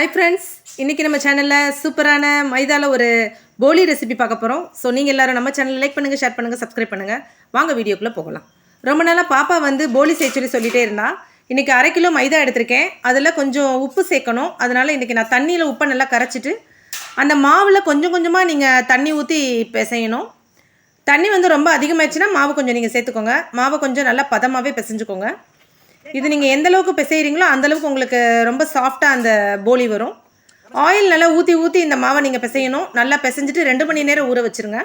Hi friends இன்றைக்கி நம்ம சேனலில் சூப்பரான மைதாவில் ஒரு போலி ரெசிபி பார்க்க போகிறோம் ஸோ நீங்கள் எல்லோரும் நம்ம சேனலில் லைக் பண்ணுங்கள் ஷேர் பண்ணுங்கள் சப்ஸ்கிரைப் பண்ணுங்கள் வாங்க வீடியோக்குள்ளே போகலாம். ரொம்ப நாளாக பாப்பா வந்து போலி செய்ய சொல்லி சொல்லிகிட்டே இருந்தா. இன்றைக்கி அரை கிலோ மைதா எடுத்திருக்கேன். அதில் கொஞ்சம் உப்பு சேர்க்கணும். அதனால் இன்றைக்கி நான் தண்ணியில் உப்பை நல்லா கரைச்சிட்டு அந்த மாவில் கொஞ்சம் கொஞ்சமாக நீங்கள் தண்ணி ஊற்றி பிசையணும். தண்ணி வந்து ரொம்ப அதிகமாகிடுச்சுன்னா மாவு கொஞ்சம் நீங்கள் சேர்த்துக்கோங்க. மாவை கொஞ்சம் நல்லா பதமாகவே பிசைஞ்சுக்கோங்க. இது நீங்கள் எந்த அளவுக்கு பிசைகிறீங்களோ அந்தளவுக்கு உங்களுக்கு ரொம்ப சாஃப்டாக அந்த போலி வரும். ஆயில் நல்லா ஊற்றி ஊற்றி இந்த மாவை நீங்கள் பிசையணும். நல்லா பிசைஞ்சிட்டு ரெண்டு மணி நேரம் ஊற வச்சுருங்க.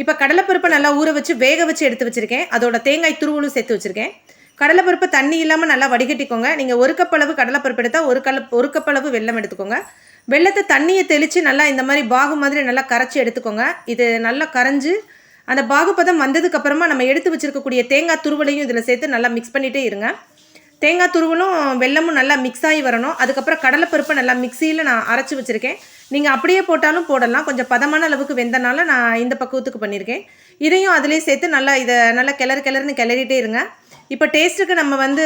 இப்போ கடலைப்பருப்பை நல்லா ஊற வச்சு வேக வச்சு எடுத்து வச்சுருக்கேன். அதோட தேங்காய் துருவலும் சேர்த்து வச்சுருக்கேன். கடலைப்பருப்பு தண்ணி இல்லாமல் நல்லா வடிகட்டிக்கோங்க. நீங்கள் ஒரு கப் அளவு கடலைப்பருப்பு எடுத்தால் ஒரு கல் ஒரு கப் அளவு வெல்லம் எடுத்துக்கோங்க. வெள்ளத்தை தண்ணியை தெளித்து நல்லா இந்த மாதிரி பாகு மாதிரி நல்லா கரைச்சி எடுத்துக்கோங்க. இது நல்லா கரைஞ்சி அந்த பாகுபதம் வந்ததுக்கப்புறமா நம்ம எடுத்து வச்சுருக்கக்கூடிய தேங்காய் துருவலையும் இதில் சேர்த்து நல்லா மிக்ஸ் பண்ணிகிட்டே இருங்க. தேங்காய் துருவலும் வெல்லமும் நல்லா மிக்ஸ் ஆகி வரணும். அதுக்கப்புறம் கடலைப்பருப்பை நல்லா மிக்சியில் நான் அரைச்சி வச்சுருக்கேன். நீங்கள் அப்படியே போட்டாலும் போடலாம். கொஞ்சம் பதமான அளவுக்கு வெந்தனால நான் இந்த பக்குவத்துக்கு பண்ணியிருக்கேன் இதையும் அதிலே சேர்த்து நல்லா இதை நல்லா கிளறு கிளறுன்னு கிளறிட்டே இருங்க. இப்போ டேஸ்ட்டுக்கு நம்ம வந்து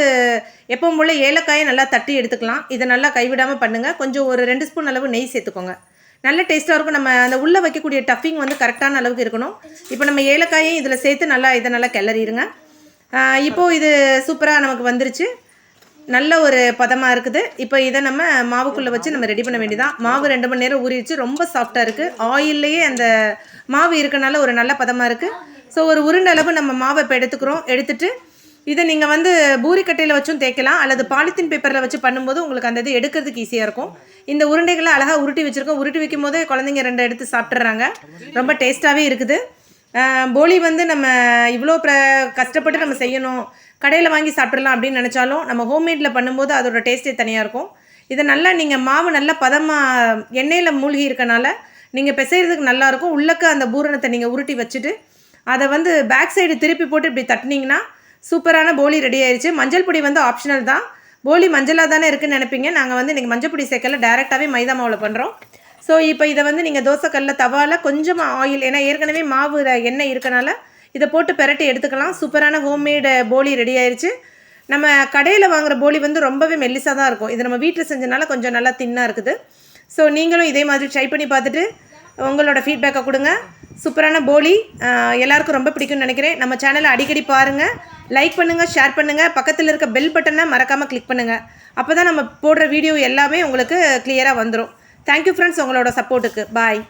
எப்பவும் போல் ஏலக்காயை நல்லா தட்டி எடுத்துக்கலாம். இதை நல்லா கைவிடாமல் பண்ணுங்கள் கொஞ்சம் ஒரு ரெண்டு ஸ்பூன் அளவு நெய் சேர்த்துக்கோங்க. நல்ல டேஸ்ட்டாக இருக்கும். நம்ம அந்த உள்ளே வைக்கக்கூடிய டஃபிங் வந்து கரெக்டான அளவுக்கு இருக்கணும். இப்போ நம்ம ஏலக்காயையும் இதில் சேர்த்து நல்லா இதை நல்லா கிளறிடுங்க. இப்போது இது சூப்பராக நமக்கு வந்துருச்சு. நல்ல ஒரு பதமாக இருக்குது. இப்போ இதை நம்ம மாவுக்குள்ளே வச்சு நம்ம ரெடி பண்ண வேண்டியதான் மாவு ரெண்டு மணி நேரம் ஊறிடுச்சு ரொம்ப சாஃப்டாக இருக்குது ஆயில்லையே அந்த மாவு இருக்கனால ஒரு நல்ல பதமாக இருக்குது ஸோ ஒரு உருண்டை அளவு நம்ம மாவை இப்போ எடுத்துக்கிறோம். எடுத்துட்டு இதை நீங்கள் வந்து பூரிக்கட்டையில் வச்சும் தேய்க்கலாம். அல்லது பாலித்தீன் பேப்பரில் வச்சு பண்ணும்போது உங்களுக்கு அந்த இது எடுக்கிறதுக்கு ஈஸியாக இருக்கும். இந்த உருண்டைகளை அழகாக உருட்டி வச்சுருக்கோம். உருட்டி வைக்கும் போதே குழந்தைங்க ரெண்டு எடுத்து சாப்பிட்றாங்க ரொம்ப டேஸ்ட்டாகவே இருக்குது. போலி வந்து நம்ம இவ்வளோ ப்ர கஷ்டப்பட்டு நம்ம செய்யணும். கடையில் வாங்கி சாப்பிட்றலாம் அப்படின்னு நினச்சாலும் நம்ம ஹோம்மேடில் பண்ணும்போது அதோட டேஸ்ட்டே தனியாக இருக்கும். இதை நல்லா நீங்கள் மாவு நல்லா பதமாக எண்ணெயில் மூழ்கி இருக்கனால நீங்கள் பிசைகிறதுக்கு நல்லாயிருக்கும் உள்ளக்க அந்த பூரணத்தை நீங்கள் உருட்டி வச்சுட்டு அதை வந்து பேக் சைடு திருப்பி போட்டு இப்படி தட்டினீங்கன்னா சூப்பரான போலி ரெடி ஆயிடுச்சு மஞ்சள் பொடி வந்து ஆப்ஷனல் தான். போலி மஞ்சளாக தானே இருக்குதுன்னு நினைப்பீங்க. நாங்கள் வந்து இன்றைக்கி மஞ்சள் பொடி சேர்க்கல. டேரெக்டாகவே மைதா மாவில் பண்ணுறோம் ஸோ இப்போ இதை வந்து நீங்கள் தோசைக்கல்ல தவால கொஞ்சமாக ஆயில் ஏன்னா ஏற்கனவே மாவு எண்ணெய் இருக்கனால இதை போட்டு பெரட்டி எடுத்துக்கலாம். சூப்பரான ஹோம்மேடு போலி ரெடி ஆயிடுச்சு நம்ம கடையில் வாங்குற போலி வந்து ரொம்பவே மெல்லிசாக தான் இருக்கும். இது நம்ம வீட்டில் செஞ்சனால கொஞ்சம் நல்லா தின்னாக இருக்குது. ஸோ நீங்களும் இதே மாதிரி ட்ரை பண்ணி பார்த்துட்டு உங்களோட ஃபீட்பேக்கை கொடுங்க. சூப்பரான போலி எல்லாருக்கும் ரொம்ப பிடிக்கும்னு நினைக்கிறேன். நம்ம சேனலை அடிக்கடி பாருங்கள் லைக் பண்ணுங்கள் ஷேர் பண்ணுங்கள் பக்கத்தில் இருக்க பெல் பட்டனை மறக்காமல் கிளிக் பண்ணுங்கள் அப்போ தான் நம்ம போடுற வீடியோ எல்லாமே உங்களுக்கு கிளியராக வந்துடும் தேங்க்யூ ஃப்ரெண்ட்ஸ் உங்களோட சப்போர்ட்டுக்கு பாய்